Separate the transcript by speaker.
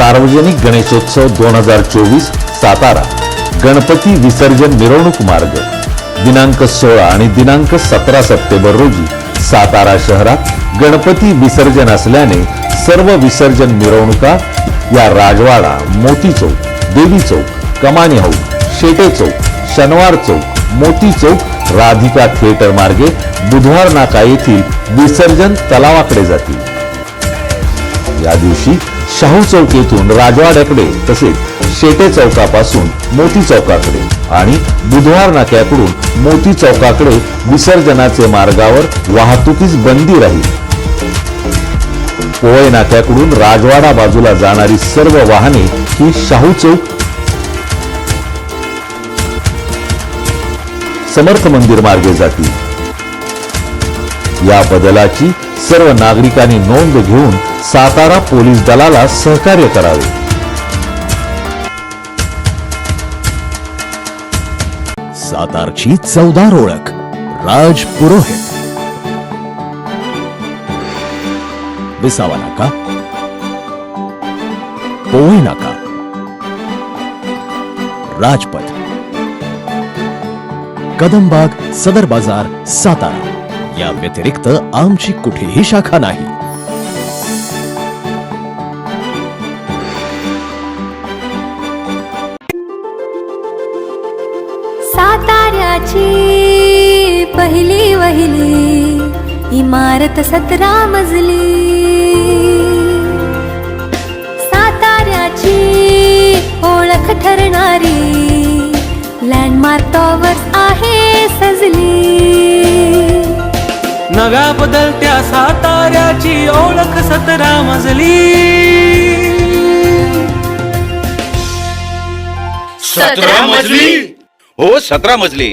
Speaker 1: सार्वजनिक गणेशोत्सव दोन हजार चोवीस सातारा. गणपती विसर्जन मिरवणूक मार्ग. दिनांक सोळा आणि दिनांक सतरा सप्टेंबर रोजी सातारा शहरात गणपती विसर्जन असल्याने सर्व विसर्जन मिरवणुका या राजवाडा मोती चौक देवी चौक कमानी हाऊस शेटे चौक शनिवार चौक मोती चौक राधिका थिएटर मार्गे बुधवार नाका येथील विसर्जन तलावाकडे जातील. या दिवशी शाहू चौक येथून राजवाड्याकडे तसेच शेटे चौकापासून मोती चौकाकडे आणि बुधवार नाक्याकडून मोती चौकाकडे विसर्जनाचे मार्गावर वाहतुकीस बंदी राहील. पोळे नाक्याकडून राजवाडा बाजूला जाणारी सर्व वाहने ही शाहू चौक समर्थ मंदिर मार्गे जातील. या बदलाची सर्व नागरिकांनी नोंद घेऊन सातारा पोलीस दलाला सहकार्य करावे.
Speaker 2: सातारची चौदार ओळख राज पुरोहित. विसावा नाका. पोळी नाका. राजपथ. कदमबाग सदर बाजार सातारा. या व्यतिरिक्त आमची कुठेही शाखा नाही.
Speaker 3: पहिली इमारत सतरा मजली साताऱ्याची ओळख ठरणारी लँडमार्क टॉवर आहे सजली.
Speaker 4: नव्या बदलत्या साताऱ्याची ओळख सतरा मजली
Speaker 5: सतरा मजली हो सतरा मजली